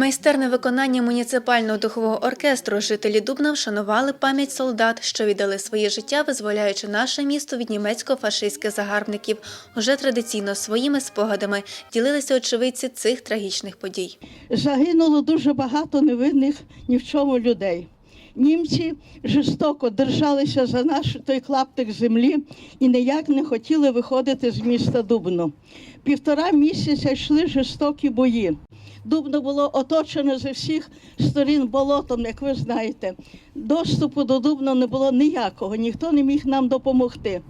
майстерне виконання муніципального духового оркестру жителі Дубна вшанували пам'ять солдат, що віддали своє життя, визволяючи наше місто від німецько-фашистських загарбників. Уже традиційно своїми спогадами ділилися очевидці цих трагічних подій. загинуло дуже багато невинних ні в чому людей. Німці жорстоко держалися за наш той клаптик землі і ніяк не хотіли виходити з міста Дубно. Півтора місяця йшли жорстокі бої. Дубно було оточено зі всіх сторін болотом, як ви знаєте. Доступу до Дубна не було ніякого, ніхто не міг нам допомогти.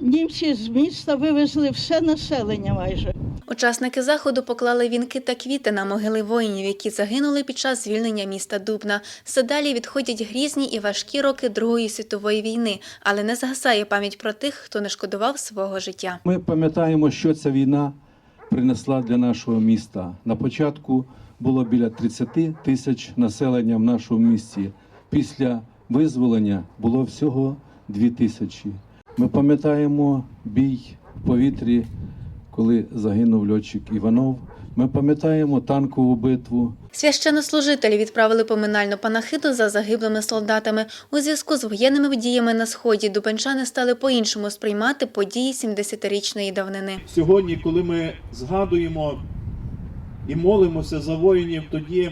Німці з міста вивезли все населення майже. Учасники заходу поклали вінки та квіти на могили воїнів, які загинули під час звільнення міста Дубна. Все далі відходять грізні і важкі роки Другої світової війни, але не згасає пам'ять про тих, хто не шкодував свого життя. Ми пам'ятаємо, що ця війна принесла для нашого міста. На початку було біля 30 тисяч населення в нашому місті. Після визволення було всього 2 тисячі. Ми пам'ятаємо бій в повітрі, коли загинув льотчик Іванов. Ми пам'ятаємо танкову битву, Священнослужителі відправили поминальну панахиду за загиблими солдатами. У зв'язку з воєнними діями на сході дубенчани стали по-іншому сприймати події 70-річної давнини. Сьогодні, коли ми згадуємо і молимося за воїнів тоді,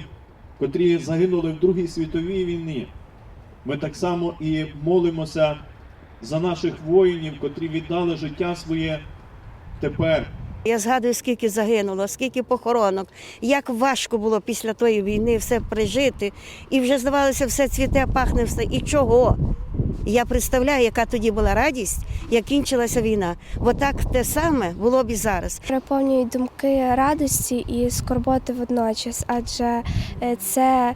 котрі загинули в Другій світовій війні, ми так само і молимося за наших воїнів, котрі віддали життя своє тепер. Я згадую, скільки загинуло, скільки похоронок, як важко було після тої війни все пережити. І вже здавалося, все цвіте, пахне все. І чого? Я представляю, яка тоді була радість, як кінчилася війна. Бо так те саме було б і зараз. переповнюють думки радості і скорботи водночас, адже е, це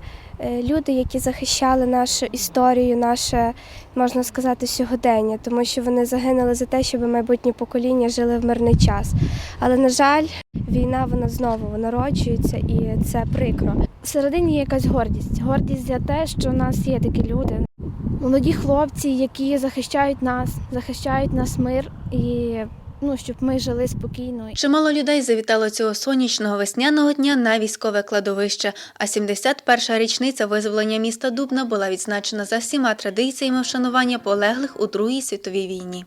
люди, які захищали нашу історію, наше можна сказати сьогодення, тому що вони загинули за те, щоб майбутні покоління жили в мирний час. Але на жаль, війна вона знову народжується, і це прикро. Всередині є якась гордість. Гордість за те, що у нас є такі люди. Молоді хлопці, які захищають нас, захищають нас мир і ну, щоб ми жили спокійно. Чимало людей завітало цього сонячного весняного дня на військове кладовище. А 71-ша річниця визволення міста Дубна була відзначена за всіма традиціями вшанування полеглих у Другій світовій війні.